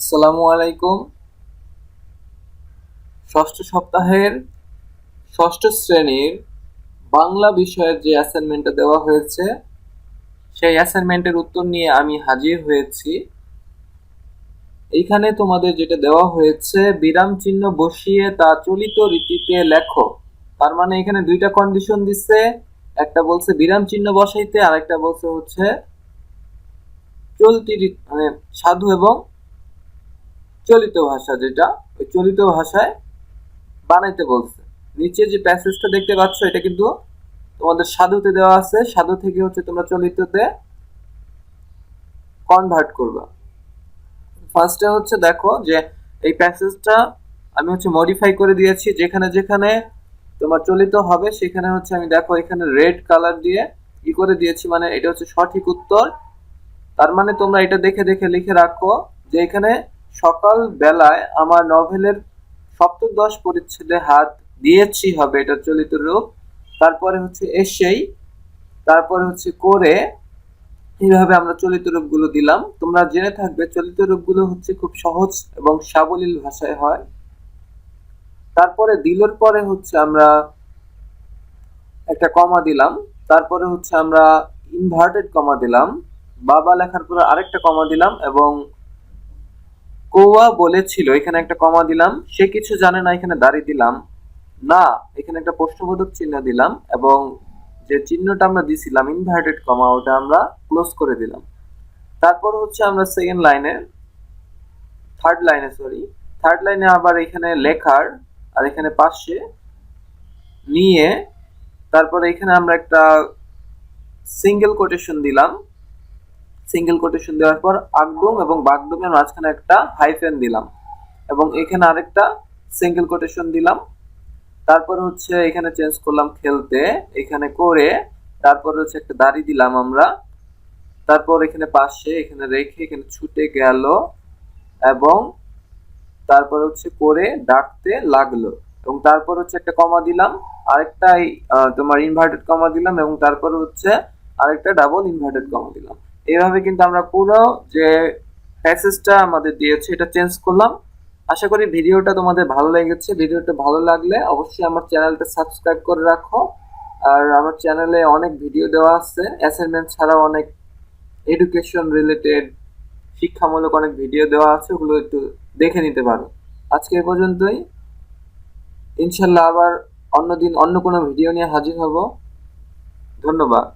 আসসালামু আলাইকুম। ষষ্ঠ সপ্তাহের ষষ্ঠ শ্রেণির বাংলা বিষয়ের যে অ্যাসাইনমেন্টটা দেওয়া হয়েছে, সেই অ্যাসাইনমেন্টের উত্তর নিয়ে আমি হাজির হয়েছি। এইখানে তোমাদের যেটা দেওয়া হয়েছে, বিরাম চিহ্ন বসিয়ে তা চলিত রীতিতে লেখো। তার মানে এখানে দুইটা কন্ডিশন দিচ্ছে একটা বলছে বিরাম চিহ্ন বসাইতে আর একটা বলছে হচ্ছে চলতি মানে সাধু এবং চলিত ভাষা যেটা, ওই চলিত ভাষায় বানাইতে বলছে। নিচে যে প্যাসেজটা দেখতে পাচ্ছ, এটা কিন্তু তোমাদের সাধুতে দেওয়া আছে। সাধু থেকে হচ্ছে তোমরা চলিততে কনভার্ট করবা। ফার্স্টে হচ্ছে দেখো যে এই প্যাসেজটা আমি হচ্ছে মডিফাই করে দিয়েছি। যেখানে যেখানে তোমার চলিত হবে, সেখানে হচ্ছে আমি দেখো এখানে রেড কালার দিয়ে ই করে দিয়েছি। মানে এটা হচ্ছে সঠিক উত্তর। তার মানে তোমরা এটা দেখে দেখে লিখে রাখো যে এখানে সকাল বেলায় আমার নভেলের সপ্তদশ পরিচ্ছেদে হাত দিয়েছি হবে এটা চলিত রূপ। তারপরে হচ্ছে এসেই, তারপরে হচ্ছে করে এইভাবে আমরা চলিত রূপগুলো দিলাম। তোমরা জেনে থাকবে চলিত রূপগুলো হচ্ছে খুব সহজ এবং সাবলীল ভাষায় হয়। তারপরে দিলর পরে হচ্ছে আমরা একটা কমা দিলাম। তারপরে হচ্ছে আমরা ইনভার্টেড কমা দিলাম। বাবা লেখার পরে আরেকটা কমা দিলাম এবং কৌয়া বলেছিল, এখানে একটা কমা দিলাম, সে কিছু জানে না, এখানে দাঁড়িয়ে দিলাম। না, এখানে একটা প্রশ্নবোধক চিহ্ন দিলাম এবং যে চিহ্নটা আমরা দিছিলাম ইনভার্টেড কমা ওটা আমরা ক্লোজ করে দিলাম। তারপর হচ্ছে আমরা সেকেন্ড লাইনে থার্ড লাইনে সরি থার্ড লাইনে আবার এখানে লেখার, আর এখানে পাশে নিয়ে, তারপরে এখানে আমরা একটা সিঙ্গেল কোটেশন দিলাম। সিঙ্গেল কোটেশন দেওয়ার পর আগডুম এবং বাগডুমের মাঝখানে একটা হাইফেন দিলাম। এবং এখানে আরেকটা সিঙ্গেল কোটেশন দিলাম। তারপর হচ্ছে এখানে চেঞ্জ করলাম খেলতে এখানে করে তারপর হচ্ছে একটা দাড়ি দিলাম আমরা। তারপর এখানে পাশে এখানে রেখে এখানে ছুটে গেল। এবং তারপর হচ্ছে করে ডাকতে লাগল। এবং তারপর হচ্ছে একটা কমা দিলাম আরেকটা এই, আহ, তোমার ইনভার্টেড কমা দিলাম এবং তারপর হচ্ছে আরেকটা ডাবল ইনভার্টেড কমা দিলাম। এইভাবে কিন্তু আমরা পুরো যে প্যাসেজটা আমাদের দিয়েছে, এটা চেঞ্জ করলাম। আশা করি ভিডিওটা তোমাদের ভালো লেগেছে। ভিডিওটা ভালো লাগলে অবশ্যই আমার চ্যানেলটা সাবস্ক্রাইব করে রাখো। আর আমার চ্যানেলে অনেক ভিডিও দেওয়া আছে। অ্যাসাইনমেন্ট ছাড়াও অনেক এডুকেশন রিলেটেড শিক্ষামূলক অনেক ভিডিও দেওয়া আছে। ওগুলো একটু দেখে নিতে পারো। আজকে এ পর্যন্তই। ইনশাল্লাহ আবার অন্যদিন অন্য কোনো ভিডিও নিয়ে হাজির হব। ধন্যবাদ।